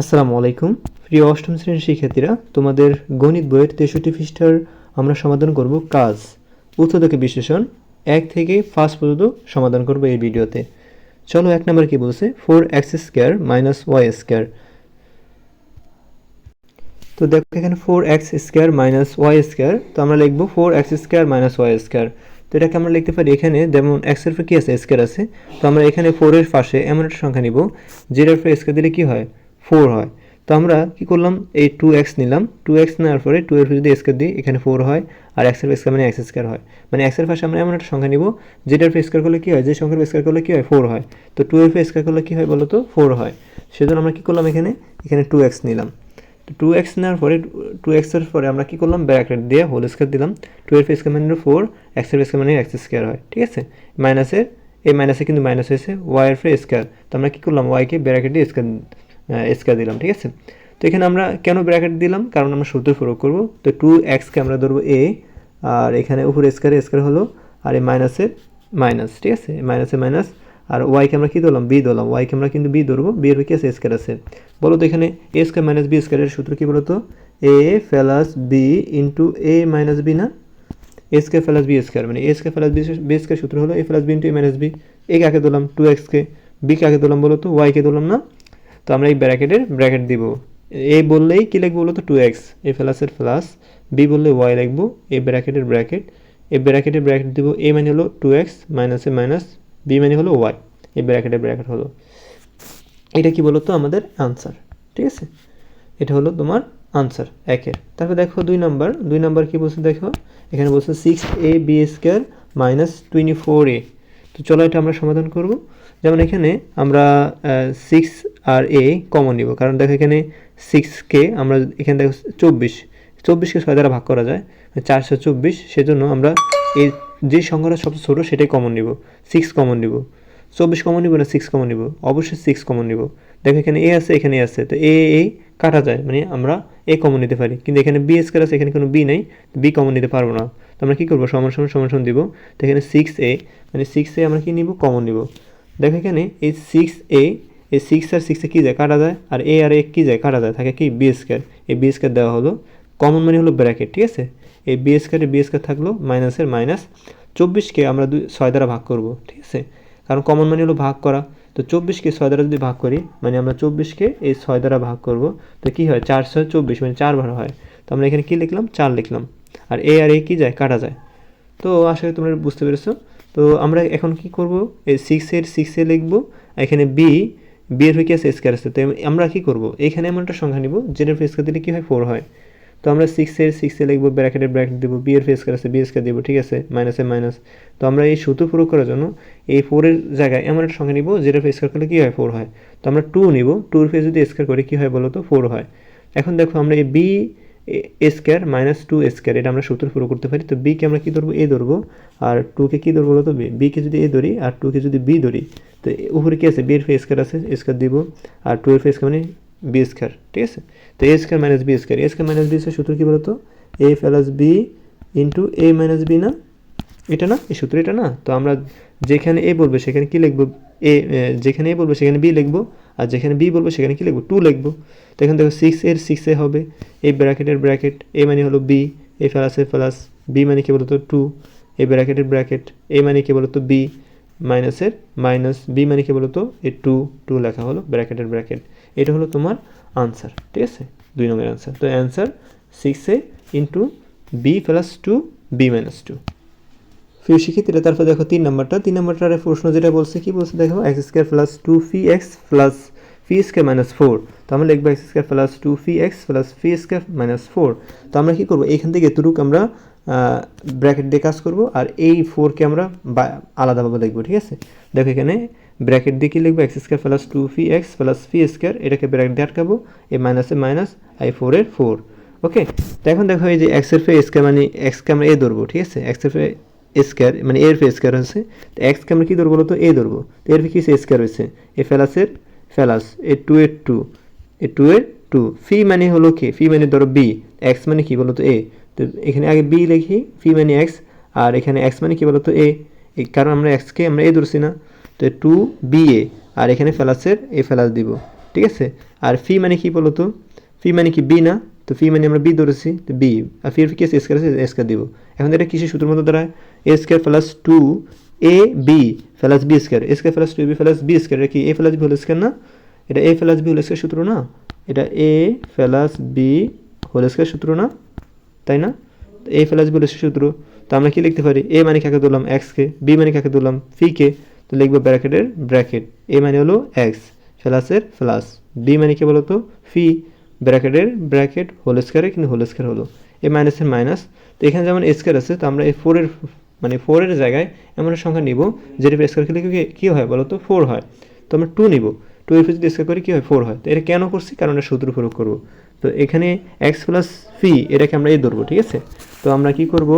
আসসালামু আলাইকুম। প্রিয় অষ্টম শ্রেণির শিক্ষার্থীরা, তোমাদের গণিত বইয়ের তেষট্টি পৃষ্ঠার আমরা সমাধান করব কাজ। উৎপাদকে বিশ্লেষণ, এক থেকে ফার্স্ট পর্যন্ত সমাধান করব এই ভিডিওতে। চলো এক নম্বর কি বলছে? Four X square minus Y square. তো দেখো এখানে four X square minus Y square, তো আমরা লিখব four X square minus Y square. তো এটাকে আমরা লিখতে পারি এখানে, যেমন এক্সের উপর কী আছে? স্কোয়ার আছে। তো আমরা এখানে ফোরের পাশে এমন একটা সংখ্যা নিব যেটার উপরে স্কোয়ার দিলে কী হয়? ফোর হয়। তো আমরা কি করলাম? এই টু এক্স নিলাম। টু এক্স নেওয়ার পরে টু এর উপর যদি স্কোয়ার দিই, এখানে ফোর হয় আর এক্সের স্কোয়ার মানে এক্স স্কোয়ার হয়। মানে এক্সের পাশে আমরা এমন একটা সংখ্যা নিব যেটার স্কোয়ার করলে কী হয়? যে সংখ্যার স্কোয়ার করলে কী হয়? ফোর হয়। তো টু এর উপর স্কোয়ার করলে কী হয় বলো তো ফোর হয়। সেজন্য আমরা কী করলাম এখানে? এখানে টু এক্স নিলাম। তো টু এক্স নেওয়ার পরে টু এক্সের পরে আমরা কী করলাম? ব্র্যাকেট দিয়ে হোল স্কোয়ার দিলাম। টু এর স্কোয়ার মানে ফোর এক্সের স্কোয়ার মানে এক্স স্কোয়ার হয়। ঠিক আছে? মাইনাসের এই মাইনাসে কিন্তু মাইনাস হয়েছে ওয়াইয়ের ফ্রে স্কোয়ার তো আমরা কী করলাম? ওয়াইকে ব্র্যাকেট দিয়ে স্কোয়ার স্কোয়ার দিলাম, ঠিক আছে? তো এখানে আমরা কেন ব্র্যাকেট দিলাম? কারণ আমরা সূত্র প্রয়োগ করব। তো টু এক্সকে আমরা ধরবো এ আর এখানে উপরে স্কোয়ার স্কোয়ার হলো, আর এই মাইনাসের মাইনাস ঠিক আছে? মাইনাসে মাইনাস আর ওয়াইকে আমরা কী ধরলাম? বি ধরলাম। ওয়াইকে আমরা কিন্তু বি ধরবো। বি এর কি আছে? স্কোয়ার আছে। বলো তো এখানে এ স্কোয়ার মাইনাস বি স্কোয়ারের সূত্র কী বলো তো A plus B into A minus B না? A square plus B square মানে A square plus B B square সূত্র হলো A plus B into A minus B A কাকে ধরলাম? টু এক্সকে বি কাকে ধরলাম বলো তো? ওয়াইকে ধরলাম না? তো আমরা এই ব্র্যাকেটের ব্র্যাকেট দিব। এ বললেই কী লিখব বলো তো টু এক্স এ প্লাসের প্লাস বি বললে ওয়াই লিখব, এ ব্র্যাকেটের ব্র্যাকেট, এ ব্র্যাকেটের ব্র্যাকেট দিব এ মানে হলো টু এক্স মাইনাসে মাইনাস বি মানে হলো ওয়াই এই ব্র্যাকেটের ব্র্যাকেট হলো। এটা কি বলো তো আমাদের আনসার ঠিক আছে? এটা হলো তোমার আনসার একের। তারপর দেখো দুই নাম্বার দুই নাম্বার কি বলছে দেখো? এখানে বলছে six A B square minus twenty four A তো চলো এটা আমরা সমাধান করব। যেমন এখানে আমরা সিক্স আর এ কমন নিব। কারণ দেখো এখানে সিক্সকে আমরা এখানে দেখো চব্বিশ। চব্বিশকে ছয় দ্বারা ভাগ করা যায়। চারশো চব্বিশ, সেজন্য আমরা এই যে সংখ্যাটা সবচেয়ে ছোটো সেটাই কমন নিব। সিক্স কমন নিব। চব্বিশ কমন নিব না সিক্স কমন নিব? অবশ্যই সিক্স কমন নিব। দেখো এখানে এ আছে, এখানে এ আছে। তো এ এ কাটা যায় মানে আমরা এ কমন নিতে পারি। কিন্তু এখানে বি স্কোয়ার আছে, এখানে কোনো বি নেই। বি কমন নিতে পারব না। তো আমরা কী করব? সমান সমান সমান সমান দিব। তো এখানে সিক্স এ মানে সিক্স এ আমরা কী নিব? কমন নিব। দেখো এখানে এই সিক্স এ এই সিক্স আর সিক্সে কী যায়? কাটা যায়? আর এ আর এ কী যায়? কাটা যায়। থাকে কি? বি এই বি দেওয়া হলো কমন মানে হলো ব্র্যাকেট ঠিক আছে? এই বি স্কোয়ারে বি থাকল মাইনাসের মাইনাস চব্বিশকে আমরা দুই ছয় দ্বারা ভাগ করব, ঠিক আছে? কারণ কমন মানে হলো ভাগ করা। তো চব্বিশকে ছয় দ্বারা যদি ভাগ করি মানে আমরা চব্বিশকে এই ছয় দ্বারা ভাগ করব, তো কী হয়? চার ছয় চব্বিশ মানে চার ভাড়া হয়। তো আমরা এখানে কী লিখলাম? চার লিখলাম। আর এ আর এ কী যায়? কাটা যায়। তো করি তোমরা বুঝতে পেরেছ। তো আমরা এখন কি করব? এই সিক্সের সিক্সে লিখব, এখানে বি বি এর কি আছে স্কোয়ার আছে। তো আমরা কী করব? এখানে এমন একটা সংখ্যা নিব, যেটার ফেস দিলে কী হয়? ফোর হয়। তো আমরা সিক্সের সিক্সে লিখব ব্র্যাকেটের ব্র্যাকেট দেবো বি এর ফেস আছে বি স্কোয়ার দেবো, ঠিক আছে? মাইনাসে মাইনাস তো আমরা এই সূত্র প্রয়োগ করার জন্য এই ফোরের জায়গায় এমন একটা সংখ্যা নিব, যেটা ফেস করলে কী হয়? ফোর হয়। তো আমরা টু নিব টুর ফেস যদি স্কোয়ার করি, কী হয় বলো তো ফোর হয়। এখন দেখো আমরা এই B square minus two square এটা আমরা সূত্র পুরো করতে পারি। তো বিকে আমরা কী ধরবো? এ ধরবো। আর টুকে কী ধরবো বলো তো বি বিকে যদি এ ধরি, আর টুকে যদি বি ধরি, তো উপরে কী আছে? বি ফেস স্কোয়ার আছে স্কোয়ার দিব। আর টু এর ফেস মানে বি স্কোয়ার ঠিক আছে? তো A square minus B square A square minus B square সূত্র কী বলতো? A plus B into A minus B না? এটা না? এই সূত্র এটা না? তো আমরা যেখানে এ বলবে, সেখানে কী লিখব? এ, যেখানে এ বলব, সেখানে বি লিখব। আর যেখানে বি বলব, সেখানে কী লিখব? টু লিখব। তো এখানে দেখো সিক্স এর সিক্স এ হবে, এই ব্র্যাকেটের ব্র্যাকেট এ মানে হলো B A plus A plus B মানে কী বলতো? টু এই ব্র্যাকেটের ব্র্যাকেট এ মানে কী বলতো? বি মাইনাসের মাইনাস বি মানে কী বলতো? এ টু টু লেখা হলো ব্র্যাকেটের ব্র্যাকেট এটা হলো তোমার আনসার ঠিক আছে? দুই নম্বরের আনসার তো answer six A into B plus two B minus two প্রিয় শিক্ষিতরা তারপর দেখো তিন নম্বরটা, তিন নম্বরটার প্রশ্ন যেটা বলছে, কি বলছে দেখো? X square plus two phi X plus phi square minus four তো আমরা লিখব X square plus two phi X plus phi square minus four তো আমরা কী করব? এখান থেকে এতটুক আমরা ব্র্যাকেট দিয়ে কাজ করব, আর এই ফোরকে আমরা আলাদাভাবে লিখব, ঠিক আছে? দেখো এখানে ব্র্যাকেট দিয়ে কী লিখব? X square plus two phi X plus phi square এটাকে ব্র্যাকেট দিয়ে আটকাবো এই মাইনাসে মাইনাস আই ফোরের ফোর ওকে তো এখন দেখো এই যে এক্সের ফে স্কোয়ার মানে এক্সকে আমরা এ ধরবো, ঠিক আছে? এক্সের ফে স্কোয়ার মানে এর স্কোয়ার হচ্ছে, তো এক্সকে আমরা কী ধরবো বলো তো এ ধরবো। তো এর ফে কী স্কোয়ার হয়েছে? এ ফেলাসের ফেলাস এ টু এর টু এ টু এর টু ফি মানে হলো কি? ফি মানে ধরো বি এক্স মানে কি বলো তো এ তো এখানে আগে বি লিখি ফি মানে এক্স আর এখানে এক্স মানে কি বলো তো এ কারণ আমরা এক্সকে আমরা এ ধরছি না। তো টু বি এ আর এখানে ফেলাসের এ ফেলাস দিব। ঠিক আছে? আর ফি মানে কি বলো তো ফি মানে কি বি না? তো ফি মানে আমরা বি ধরেছি, তো বি। আর ফি কি? আছে স্কোয়ার আছে স্কোয়ার দিব। এখন এটা কিসের সূত্রের মতো দাঁড়ায়? A square plus two A B plus B square A square plus two B plus B square এটা কি A plus B whole square না? এটা A plus B whole square সূত্র না? এটা A plus B whole square সূত্র না? তাই না? A plus B whole square সূত্র। তো আমরা কি লিখতে পারি? এ মানে কাকে দিলাম এক্সকে বি মানে কাকে দিলাম ফিকে তো লিখব ব্র্যাকেটের ব্র্যাকেট। এ মানে হলো এক্স প্লাসের প্লাস বি মানে কি বলতো? ফি ব্র্যাকেটের ব্র্যাকেট, হোল স্কোয়ারে কিন্তু হোল স্কোয়ার হলো। এ মাইনাসের মাইনাস তো এখানে যেমন স্কোয়ার আছে, তো আমরা এই ফোরের মানে ফোরের জায়গায় এমন একটা সংখ্যা নিব, যেটা স্কোয়ার খেলে কি- হয় বলো তো ফোর হয়। তো আমরা টু নিব। টু এর যদি স্কোয়ার করি, কী হয়? ফোর হয়। তো এটা কেন করছি? কারণ এটা সূত্র প্রয়োগ করব। তো এখানে এক্স প্লাস ফি এটাকে আমরা এ ধরবো, ঠিক আছে? তো আমরা কি করব?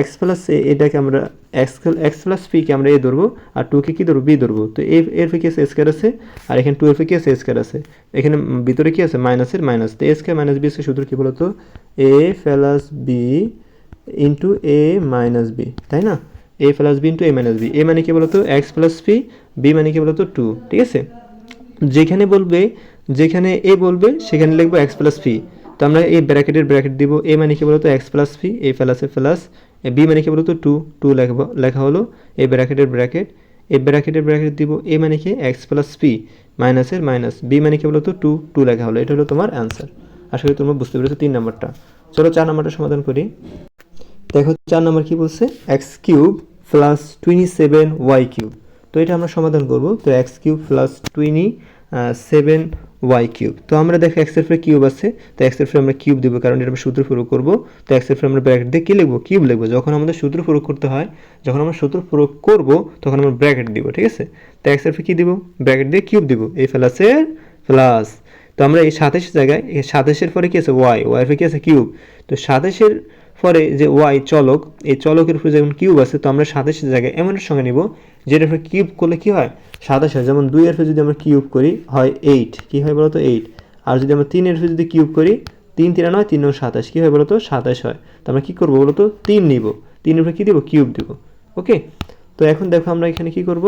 এক্স প্লাস এ এটাকে আমরা এক্স এক্স প্লাস ফিকে আমরা এ ধরবো, আর টুকে কী ধরবো? বি ধরবো। তো এ এর ফি কি আছে? স্কোয়ার আছে, আর এখানে টু এর ফি কি আছে? স্কোয়ার আছে। এখানে ভিতরে কি আছে? মাইনাসের মাইনাস তো A square minus B square সূত্র কী বলতো? A plus B into A minus B তাই না? A plus B into A minus B A মানে কি বলতো? এক্স প্লাস ফি বি মানে কি বলতো? টু ঠিক আছে? যেখানে বলবে যেখানে এ বলবে, সেখানে লিখব এক্স প্লাস ফি তো আমরা এই ব্র্যাকেটের ব্র্যাকেট দিব। এ মানে কি বলতো? এক্স প্লাস ফি এ প্লাসে প্লাস বি মানে কি বলতো? টু টু লেখবো, লেখা হলো এই ব্র্যাকেটের ব্র্যাকেট। এই ব্র্যাকেটের ব্র্যাকেট দিব এ মানে কি? এক্স প্লাস পি মাইনাসের মাইনাস বি মানে কি বলতো? টু টু লেখা হলো। এটা হলো তোমার অ্যান্সার আশা করি তোমরা বুঝতে পেরেছ তিন নম্বরটা। চলো চার নম্বরটা সমাধান করি। দেখো, চার নম্বর কি বলছে? X cube plus twenty seven Y cube তো এটা আমরা সমাধান করব। তো X cube plus twenty seven Y cube তো আমরা দেখো এক্সের ফ্রে কিউব আছে, তো এক্সের ফ্রে আমরা কিউব দেবো, কারণ এটা আমরা সূত্র প্রয়োগ করব। তো এক্সের ফ্রে আমরা ব্র্যাকেট দিয়ে কী লিখব? কিউব লিখব। যখন আমাদের সূত্র প্রয়োগ করতে হয়, যখন আমরা সূত্র প্রয়োগ করব, তখন আমরা ব্র্যাকেট দিব, ঠিক আছে? তো এক্সের ফ্রে কী দিব? ব্র্যাকেট দিয়ে কিউব দিব। এই প্লাসের প্লাস তো আমরা এই সাতাশের জায়গায় সাতাশের পরে কি আছে? ওয়াই ওয়াই ফে কি আছে? কিউব তো সাতাশের পরে যে ওয়াই চলক, এই চলকের উপরে যেমন কিউব আছে, তো আমরা সাতাশের জায়গায় এমন একটা সঙ্গে নিব, যেটার উপরে কিউব করলে কি হয়? সাতাশ হয়। যেমন দুইয়ের ফে যদি আমরা কিউব করি, হয় এইট কি হয় বলতো? এইট আর যদি আমরা তিনের ফে যদি কিউব করি, তিন তিন নয় তিন নয় সাতাশ। কী হয় বলতো? সাতাশ হয়। তো আমরা কী করব বলতো? তিন নিব। তিনের উপরে কী দিব? কিউব দিব। ওকে তো এখন দেখো আমরা এখানে কি করব?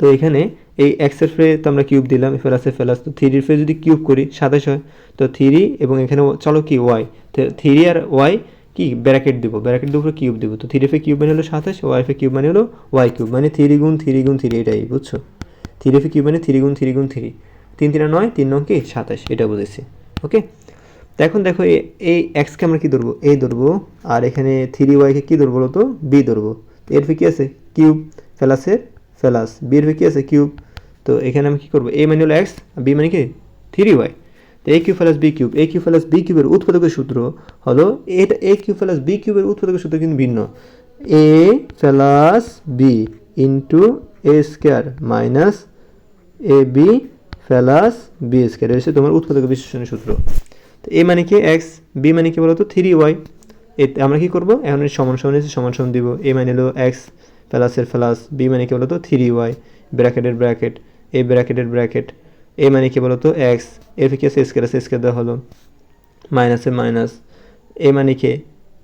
তো এখানে এই এক্সের ফ্রে তো আমরা কিউব দিলাম ফেলাসে ফেলাস তো থ্রির ফ্রে যদি কিউব করি সাতাশ হয় তো থ্রি এবং এখানে চলো কি ওয়াই থ্রি আর ওয়াই কি ব্র্যাকেট দিব ব্র্যাকেট দুপুরে কিউব দিব তো থ্রি ফে কিউব মানে হলো সাতাশ ওয়াই ফে কিউব মানে হলো ওয়াই কিউব মানে থ্রি গুণ থ্রি গুণ থ্রি এটাই বুঝছ থ্রি ফে কিউব মানে থ্রি গুণ থ্রি গুণ থ্রি তিন তিন নয় তিন নং কি সাতাশ এটা বুঝেছি ওকে তো এখন দেখো এ- এই এক্সকে আমরা কী ধরবো এই ধরবো আর এখানে থ্রি ওয়াইকে কী ধরবো বলো তো বি ধরবো তো এর ফে কী আছে কিউব ফেলাসের ফেলাস বি এর ফে কী আছে? কিউব। তো এখানে আমি কী করব? এ মানে হলো এক্স বি মানে কি? থ্রি ওয়াই তো A cube plus B cube. A cube plus B কিউবের উৎপাদকের সূত্র হলো, এটা এ কিউ প্লাস বি কিউবের উৎপাদকের সূত্র কিন্তু ভিন্ন। A plus B into A square minus A B plus B square এসে তোমার উৎপাদক বিশ্লেষণের সূত্র। তো এ মানে কি এক্স বি মানে কি বলতো? থ্রি ওয়াই এ আমরা কি করব? এখন সমান সমান এসে সমান সমান দিব। এ মানে হলো এক্স প্লাসের প্লাস বি মানে কি বলতো? থ্রি ওয়াই ব্র্যাকেটের ব্র্যাকেট, এ ব্র্যাকেটের ব্র্যাকেট, এ মানে কি বলতো? এক্সের কি আছে স্কোয়ার আছে স্কোয়ার দেওয়া হলো। মাইনাসে মাইনাস এ মানে কি?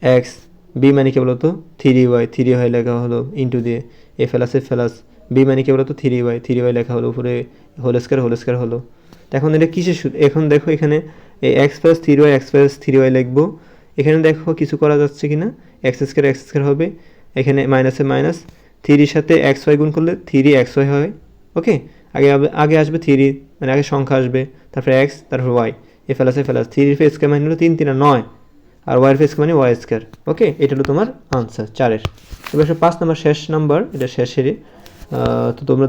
এক্স বি মানে কি বলতো? থ্রি ওয়াই থ্রি ওয়াই লেখা হলো ইন্টু দিয়ে। এ ফেলাসে ফেলাস বি মানে কি বলতো? থ্রি ওয়াই থ্রি ওয়াই লেখা হলো, উপরে হোল স্কোয়ার হোল স্কোয়ার হলো। এখন এটা কিসের সূত্র? এখন দেখো এখানে এই X plus three Y X plus three Y লিখব। এখানে দেখো কিছু করা যাচ্ছে কি না এক্স স্কোয়ার এক্স স্কোয়ার হবে। এখানে মাইনাসে মাইনাস থ্রির সাথে এক্স ওয়াই গুণ করলে থ্রি এক্স ওয়াই হয়। ওকে আগে আগে আসবে থ্রি মানে আগে সংখ্যা আসবে, তারপরে এক্স তারপর ওয়াই এ ফেলাসে ফেলাস থ্রির ফেস স্কোয়ার মানে হলো তিন তিন নয়। আর ওয়াইয়ের ফেস মানে ওয়াই স্কোয়ার ওকে এটা হলো তোমার আনসার চারের। এবার সে পাঁচ নাম্বার, শেষ নাম্বার, এটা শেষেরই। তো তোমরা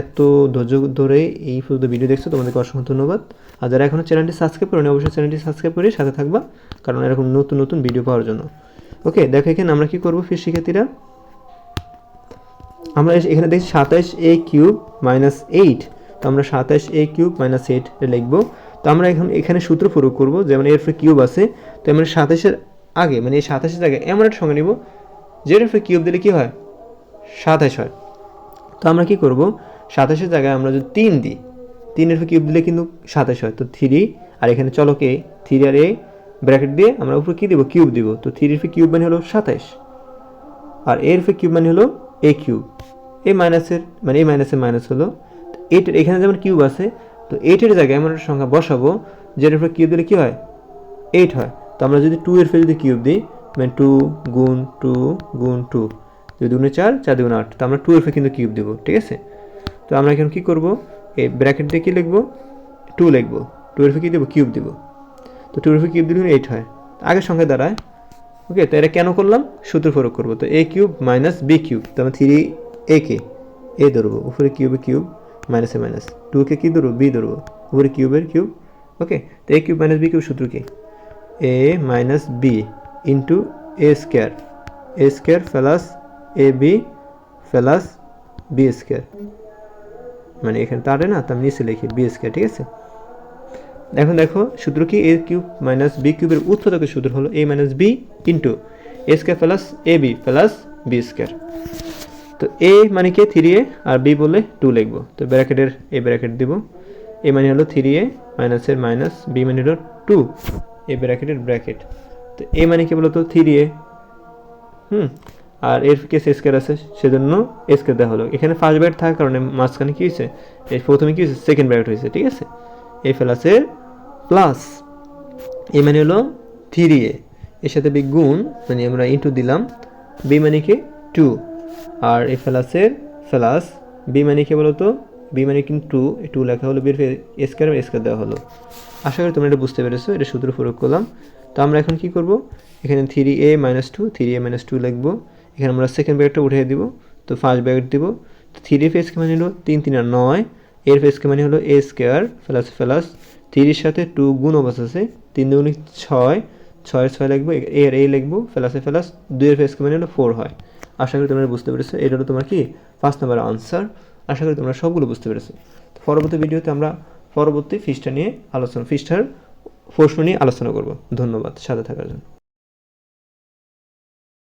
এত ধৈর্য ধরে এই পর্যন্ত ভিডিও দেখছ, তোমাদেরকে অসংখ্য ধন্যবাদ। আর যারা এখনও চ্যানেলটি সাবস্ক্রাইব করেনি, অবশ্যই চ্যানেলটি সাবস্ক্রাইব করে সাথে থাকবা, কারণ এরকম নতুন নতুন ভিডিও পাওয়ার জন্য। ওকে দেখো এখানে আমরা কি করব, ফির শিক্ষার্থীরা? আমরা এখানে দেখছি সাতাশ এ কিউব মাইনাস এইট। তো আমরা সাতাশ এ কিউব মাইনাস এইট লিখব। তো আমরা এখন এখানে সূত্র প্রয়োগ করব, যেমন এর ফে কিউব আছে। তো আমরা সাতাশের আগে মানে এই সাতাশের জায়গায় এমন একটা সঙ্গে নিব, যেটার ফে কিউব দিলে কি হয়? সাতাশ হয়। তো আমরা কি করব, সাতাশের জায়গায় আমরা যদি তিন দিই, তিনের ফে কিউব দিলে কিন্তু সাতাশ হয়। তো থ্রি আর এখানে চলকে থ্রি আর এ ব্র্যাকেট দিয়ে আমরা উপরে কী দিব? কিউব দিব। তো থ্রির ফে কিউব মানে হলো সাতাইশ। আর এর ফে কিউব মানে হলো এ কিউব। এ মাইনাসের মানে এ মাইনাসের মাইনাস হলো এটার এখানে যেমন কিউব আছে, তো এইটের জায়গায় এমন একটা সংখ্যা বসাবো, যেটার উপরে কিউব দিলে কী হয়? এইট হয়। তো আমরা যদি টু এর ফেলে যদি কিউব দিই মানে টু গুণ টু গুণ টু দুই দুগুণে চার চার দুগুণে আট। তো আমরা টু এর ফেলে কিন্তু কিউব দেবো, ঠিক আছে? তো আমরা এখন কী করব? এই ব্র্যাকেট দিয়ে কী লিখব? টু লিখব। টু এর ফেলে কী দেবো? কিউব দেবো। তো টু এর ফেলে কিউব দিলে এইট হয়। আগের সংখ্যা দাঁড়ায়। ওকে তো এটা কেন করলাম? সূত্র প্রয়োগ করব। তো A cube minus B cube তো আমরা থ্রি এ কে এ ধরবো। উপরে কিউবে কিউব মাইনাসে মাইনাস টু কে কী ধরবো? বি ধরবো। উপরে কিউবের কিউব ওকে তো A cube minus B cube সূত্র কি? A minus B into A square A square plus A B plus B square মানে এখানে তারে না তো আমি নিচে লিখি বি স্কোয়ার ঠিক আছে? এখন দেখো সূত্র কি? এ কিউব মাইনাস বি কিউবের উৎপাদকের সূত্র হলো A minus B into A square plus A B plus B square তো এ মানে কি? থ্রি এ আর বি বলে টু লিখব। তো ব্র্যাকেটের এ ব্র্যাকেট দিব। এ মানে হলো থ্রি এ মাইনাসের মাইনাস বি মানে হলো টু এ ব্র্যাকেটের ব্র্যাকেট তো এ মানে কি বলতো? থ্রি এ হুম? আর এর কেস স্কোয়ার আছে? সেজন্য স্কোয়ার দেওয়া হলো। এখানে ফার্স্ট ব্র্যাকেট থাকার কারণে মাঝখানে কী হয়েছে? এই প্রথমে কী হয়েছে? সেকেন্ড ব্র্যাকেট হয়েছে। ঠিক আছে? এ প্লাসের প্লাস এ মানে হলো থ্রি এ এর সাথে বি গুণ মানে আমরা ইন্টু দিলাম বি মানে কি? টু আর এ প্লাসের প্লাস বি মানে কি বলতো? বি মানে কিন্তু টু টু লেখা হলো, বির স্কোয়ার স্কোয়ার দেওয়া হলো। আশা করি তোমরা এটা বুঝতে পেরেছ, এটা সূত্র প্রয়োগ করলাম। তো আমরা এখন কি করব? এখানে three A minus two three A minus two লিখব। এখানে আমরা সেকেন্ড ব্র্যাকেটটা উঠিয়ে দিব। তো ফার্স্ট ব্র্যাকেট দিব। তো থ্রি ফেসকে মানে হলো তিন তিন আর নয়। এর ফেসকে মানে হলো এ স্কোয়ার প্লাস প্লাস থ্রির সাথে টু গুণ অবস্থা আছে, তিন দুগুণি ছয়, ছয়ের ছয় লিখব, এর এই লিখব প্লাসে প্লাস দুইয়ের ফেসকে মানে হলো ফোর হয়। আশা করি তোমরা বুঝতে পেরেছ, এটা হলো তোমার কি? পাঁচ নম্বর আনসার আশা করি তোমরা সবগুলো বুঝতে পেরেছ। তো পরবর্তী ভিডিওতে আমরা পরবর্তী ফিসটা নিয়ে আলোচনা, ফিসটার প্রশ্ন নিয়ে আলোচনা করব। ধন্যবাদ, সাথে থাকার জন্য।